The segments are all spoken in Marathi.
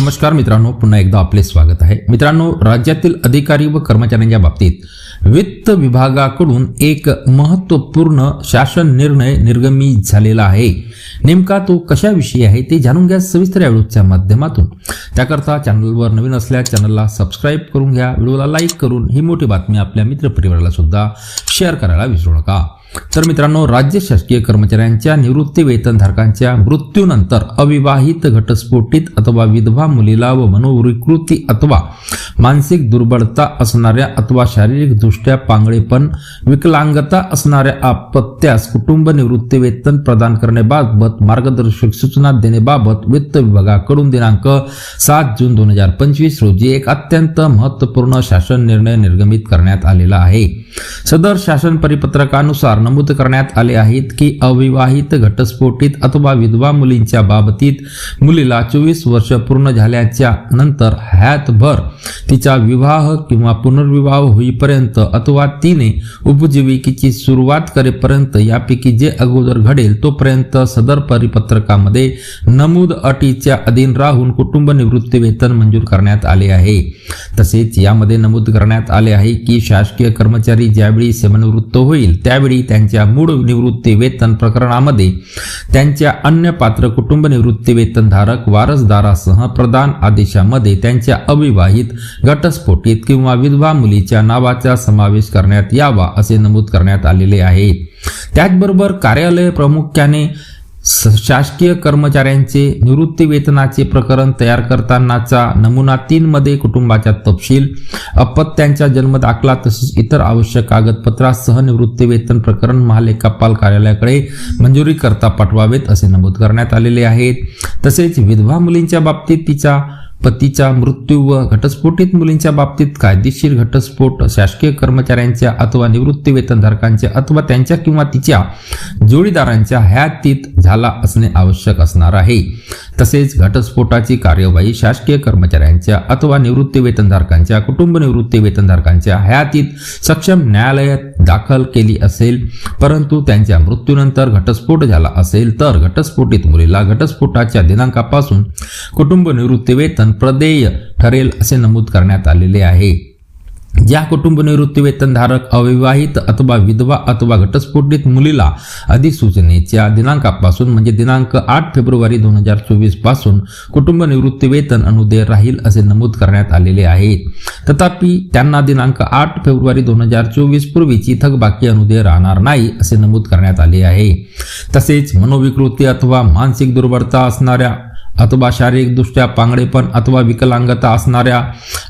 नमस्कार मित्रांनो पुन्हा एकदा आपले स्वागत आहे. मित्रांनो राज्यातील अधिकारी व कर्मचाऱ्यांच्या बाबतीत वित्त विभागाकडून एक महत्त्वपूर्ण शासन निर्णय निर्गमित झालेला आहे. नेमका तो कशाविषयी आहे ते जाणून घ्या सविस्तर या व्हिडिओच्या माध्यमातून. त्याकरता चॅनलवर नवीन असल्यास चॅनलला सबस्क्राईब करून घ्या व्हिडिओला लाईक करून ही मोठी बातमी आपल्या मित्रपरिवाराला सुद्धा शेअर करायला विसरू नका. तर मित्रांनो राज्य शासकीय कर्मचाऱ्यांच्या निवृत्ती वेतनधारकांच्या मृत्यूनंतर अविवाहित घटस्फोटित अथवा विधवा मुलीला व मनोविकृती अथवा मानसिक दुर्बलता असणाऱ्या अथवा शारीरिकदृष्ट्या पांगळेपण विकलांगता असणाऱ्या अपत्यास कुटुंब निवृत्ती वेतन प्रदान करण्याबाबत मार्गदर्शक सूचना देण्याबाबत वित्त विभागाकडून दिनांक सात जून दोन हजार पंचवीस रोजी एक अत्यंत महत्त्वपूर्ण शासन निर्णय निर्गमित करण्यात आलेला आहे. सदर शासन परिपत्रकानुसार नमूद करण्यात आले आहेत की अविवाहित घटस्फोटित अथवा विधवा मुलींच्या बाबतीत मुलीला चोवीस वर्ष पूर्ण झाल्याच्यानंतर हयातभर तिचा विवाह किंवा पुनर्विवाह होईपर्यंत अथवा तिने उपजीविकेची सुरुवात करेपर्यंत यापैकी जे अगोदर घडेल तोपर्यंत सदर परिपत्रकामध्ये नमूद अटीच्या अधीन राहून कुटुंब निवृत्ती वेतन मंजूर करण्यात आले आहे. तसेच यामध्ये नमूद करण्यात आले आहे की शासकीय कर्मचारी ज्यावेळी सेवानिवृत्त होईल त्यावेळी त्यांच्या मूळ निवृत्ती वेतन प्रकरणामध्ये त्यांच्या अन्य पात्र कुटुंब निवृत्ती वेतनधारक वारसदारासह प्रदान आदेशामध्ये त्यांच्या अविवाहित घटस्फोटीत किंवा विधवा मुलीच्या नावाचा समावेश करण्यात यावा असे नमूद करण्यात आलेले आहे. त्याचबरोबर कार्यालय प्रामुख्याने शासकीय कर्मचाऱ्यांचे निवृत्ती वेतनाचे प्रकरण तयार करतानाचा नमुना तीन मध्ये कुटुंबाचा तपशील अपत्यांचा जन्म दाखला तसेच इतर आवश्यक कागदपत्रासह निवृत्ती वेतन प्रकरण महालेखापाल कार्यालयाकडे मंजुरी करता पाठवावेत असे नमूद करण्यात आलेले आहेत. तसेच विधवा मुलींच्या बाबतीत तिचा पतीचा मृत्यू व घटस्फोटित मुलींच्या बाबतीत कायदेशीर घटस्फोट शासकीय कर्मचाऱ्यांच्या अथवा निवृत्ती वेतनधारकांच्या अथवा त्यांच्या किंवा तिच्या जोडीदारांच्या हयातीत झाला असणे आवश्यक असणार आहे. तसेच घटस्फोटाची कार्यवाही शासकीय कर्मचाऱ्यांच्या अथवा निवृत्ती वेतनधारकांच्या कुटुंब निवृत्ती वेतनधारकांच्या हयातीत सक्षम न्यायालयात दाखल केली असेल परंतु त्यांच्या मृत्यूनंतर घटस्फोट झाला असेल तर घटस्फोटित मुलीला घटस्फोटाच्या दिनांकापासून कुटुंब निवृत्तीवेतन प्रदेय ठरेल असे नमूद करण्यात आलेले आहे. ज्या कुटुंब निवृत्तीवेतनधारक अविवाहित अथवा विधवा अथवा घटस्फोटित मुलीला अधिसूचनेच्या दिनांकापासून म्हणजे दिनांक आठ फेब्रुवारी दोन हजार चोवीसपासून कुटुंब निवृत्तीवेतन अनुदेय राहील असे नमूद करण्यात आलेले आहेत तथापि त्यांना दिनांक आठ फेब्रुवारी दोन हजार चोवीस पूर्वीची थकबाकी अनुदेय राहणार नाही असे नमूद करण्यात आले आहे. तसेच मनोविकृती अथवा मानसिक दुर्बलता असणाऱ्या अथवा शारीरिकदृष्ट्या पांगडेपण अथवा विकलांगता असणाऱ्या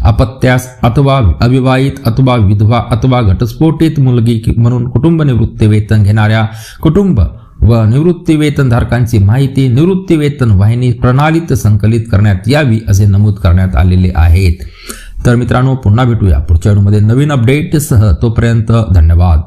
अपत्यास अथवा अविवाहित अथवा विधवा अथवा घटस्फोटित मुलगी म्हणून कुटुंब निवृत्ती वेतन घेणाऱ्या कुटुंब व निवृत्तीवेतनधारकांची माहिती निवृत्ती वेतन वाहिनी प्रणालीत संकलित करण्यात यावी असे नमूद करण्यात आलेले आहेत. तर मित्रांनो पुन्हा भेटूया पुढच्या व्हिडिओमध्ये. नवीन अपडेटसह तोपर्यंत धन्यवाद.